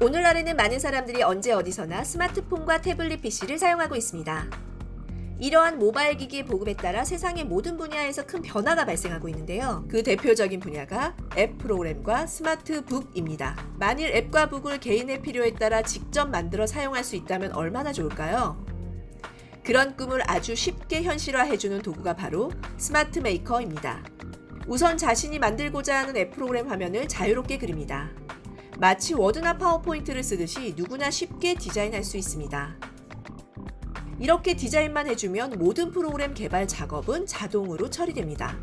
오늘날에는 많은 사람들이 언제 어디서나 스마트폰과 태블릿 PC를 사용하고 있습니다. 이러한 모바일 기기의 보급에 따라 세상의 모든 분야에서 큰 변화가 발생하고 있는데요. 그 대표적인 분야가 앱 프로그램과 스마트북입니다. 만일 앱과 북을 개인의 필요에 따라 직접 만들어 사용할 수 있다면 얼마나 좋을까요? 그런 꿈을 아주 쉽게 현실화해주는 도구가 바로 스마트 메이커입니다. 우선 자신이 만들고자 하는 앱 프로그램 화면을 자유롭게 그립니다. 마치 워드나 파워포인트를 쓰듯이 누구나 쉽게 디자인할 수 있습니다. 이렇게 디자인만 해주면 모든 프로그램 개발 작업은 자동으로 처리됩니다.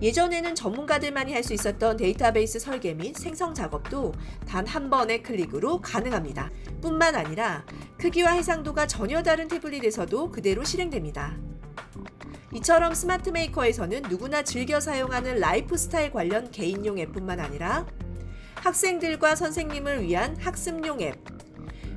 예전에는 전문가들만이 할 수 있었던 데이터베이스 설계 및 생성 작업도 단 한 번의 클릭으로 가능합니다. 뿐만 아니라 크기와 해상도가 전혀 다른 태블릿에서도 그대로 실행됩니다. 이처럼 스마트 메이커에서는 누구나 즐겨 사용하는 라이프 스타일 관련 개인용 앱뿐만 아니라 학생들과 선생님을 위한 학습용 앱,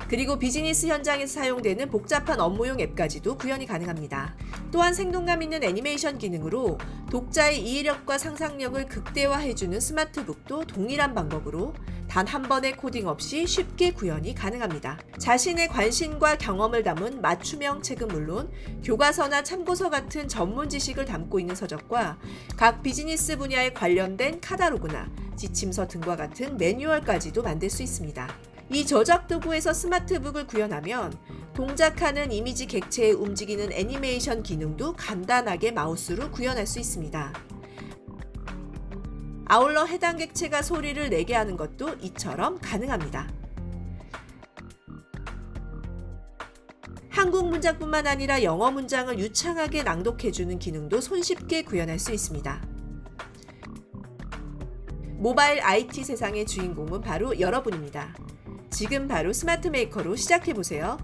그리고 비즈니스 현장에서 사용되는 복잡한 업무용 앱까지도 구현이 가능합니다. 또한 생동감 있는 애니메이션 기능으로 독자의 이해력과 상상력을 극대화해주는 스마트북도 동일한 방법으로 단 한 번의 코딩 없이 쉽게 구현이 가능합니다. 자신의 관심과 경험을 담은 맞춤형 책은 물론 교과서나 참고서 같은 전문 지식을 담고 있는 서적과 각 비즈니스 분야에 관련된 카다로그나 지침서 등과 같은 매뉴얼까지도 만들 수 있습니다. 이 저작 도구에서 스마트북을 구현하면 동작하는 이미지 객체에 움직이는 애니메이션 기능도 간단하게 마우스로 구현할 수 있습니다. 아울러 해당 객체가 소리를 내게 하는 것도 이처럼 가능합니다. 한국 문장뿐만 아니라 영어 문장을 유창하게 낭독해주는 기능도 손쉽게 구현할 수 있습니다. 모바일 IT 세상의 주인공은 바로 여러분입니다. 지금 바로 스마트 메이커로 시작해 보세요.